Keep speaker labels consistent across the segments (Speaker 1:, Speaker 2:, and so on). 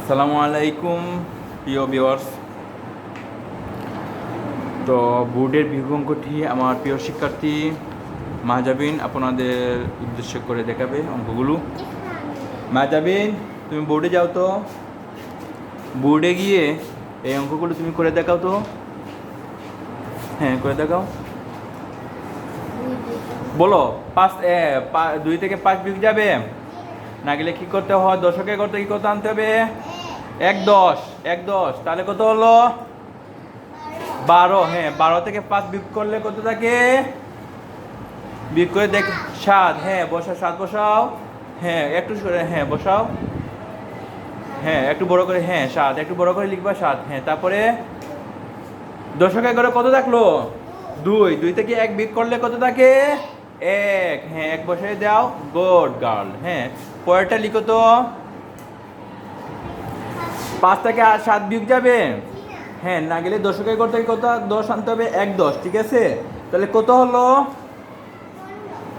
Speaker 1: আসসালামু আলাইকুম, প্রিয় ভিউয়ার্স তো বোর্ডের বিভঙ্গটি আমার প্রিয় শিক্ষার্থী মাহজাবিন আপনাদের উদ্দেশ্য করে দেখাবে অঙ্কগুলো। মাহজাবিন, তুমি বোর্ডে যাও তো। বোর্ডে গিয়ে এই অঙ্কগুলো তুমি করে দেখাও তো। হ্যাঁ করে দেখাও। বলো, পাঁচ দুই থেকে পাঁচ বিঘ যাবে। না গেলে কি করতে হয়? দশকে করতে কি করতে আনতে হবে? এক দশ এক দশ। তাহলে কত হলো? বারো হ্যাঁ বারো থেকে পাঁচ বিয়োগ করলে কত থাকে? বিয়োগ করে দেখ, সাত হ্যাঁ বসাও, সাত বসাও। হ্যাঁ একটু হ্যাঁ বসাও। হ্যাঁ একটু বড় করে হ্যাঁ সাত, একটু বড় করে লিখবা সাত হ্যাঁ তারপরে দশকে করে কত থাকল? দুই দুই থেকে এক বিয়োগ করলে কত থাকে? এক হ্যাঁ এক বসে দাও, গুড গার্ল হ্যাঁ। পরেরটা লিখো তো। পাঁচ থেকে আর সাত বিয়োগ যাবে? হ্যাঁ না গেলে দশকে করতে কত? দশ আনতে হবে এক দশ, ঠিক আছে? তাহলে কত হলো?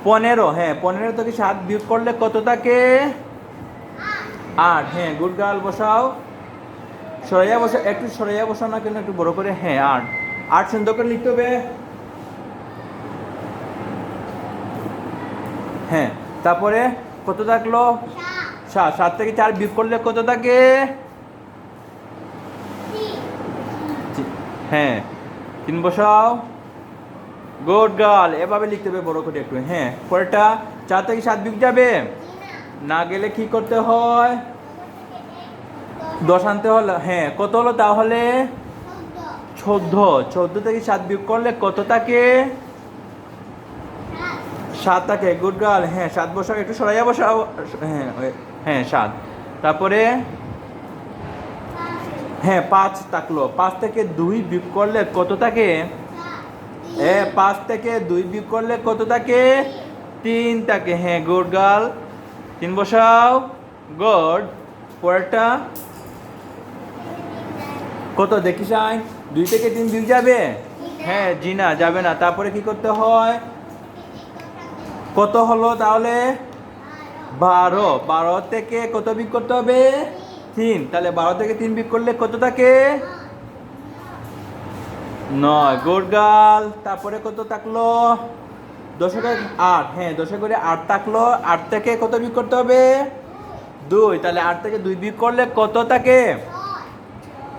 Speaker 1: পনেরো হ্যাঁ পনেরো থেকে সাত বিয়োগ করলে কত থাকে? আট হ্যাঁ গুড গার্ল, বসাও। সরাইয়া বসা, একটু সরাইয়া বসাও না কেন? একটু বড় করে হ্যাঁ আট। আট সুন্দর করে লিখতে হবে। হ্যাঁ তারপরে কত থাকল? সাত। সাত থেকে চার বিয়োগ করলে কত থাকে? হ্যাঁ তিন বসাও। গুড গার্ল এভাবে লিখতে হবে বড় করে একটু। হ্যাঁ পরেরটা, চার থেকে সাত বিয়োগ যাবে। না গেলে কি করতে হয়? দশ আনতে হলো হ্যাঁ কত হলো তাহলে? চোদ্দ। চোদ্দ থেকে সাত বিয়োগ করলে কত থাকে সাত থাকে গুড গার্ল হ্যাঁ সাত বসাও, একটু সরাইয়া বসাও। হ্যাঁ হ্যাঁ সাত। তারপরে হ্যাঁ পাঁচ থাকল। পাঁচ থেকে দুই বিয়োগ করলে কত থাকে? হ্যাঁ পাঁচ থেকে দুই বিয়োগ করলে কত থাকে? তিন থাকে। হ্যাঁ গুড গার্ল তিন বসাও। গুড পরেরটা? কত? দেখি যাই দুই থেকে তিন বিয়োগ যাবে? হ্যাঁ জি না যাবে না। তারপরে কি করতে হয়? কত হলো তাহলে? বারো। বারো থেকে কত বিক করতে হবে? তিন। তাহলে বারো থেকে তিন বিক করলে কত থাকে? নয়। Good girl. তারপরে কত থাকল? দশকে আট। হ্যাঁ দশে করে আট থাকল। আট থেকে কত বিক করতে হবে? দুই। তাহলে আট থেকে দুই বিক করলে কত থাকে?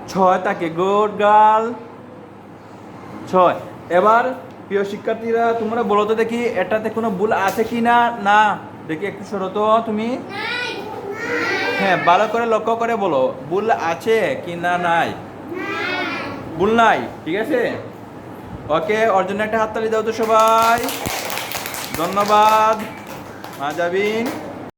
Speaker 1: ছয় থাকে। Good girl. ছয়। এবার প্রিয় শিক্ষার্থীরা, তোমরা বলো তো দেখি, এটাতে কোনো ভুল আছে কি না। না দেখি একটু সরো তো তুমি। হ্যাঁ ভালো করে লক্ষ্য করে বলো, ভুল আছে কি না নাই? ভুল নাই, ঠিক আছে? ওকে ওর জন্য একটা হাততালি দাও তো সবাই। ধন্যবাদ মা যাবিন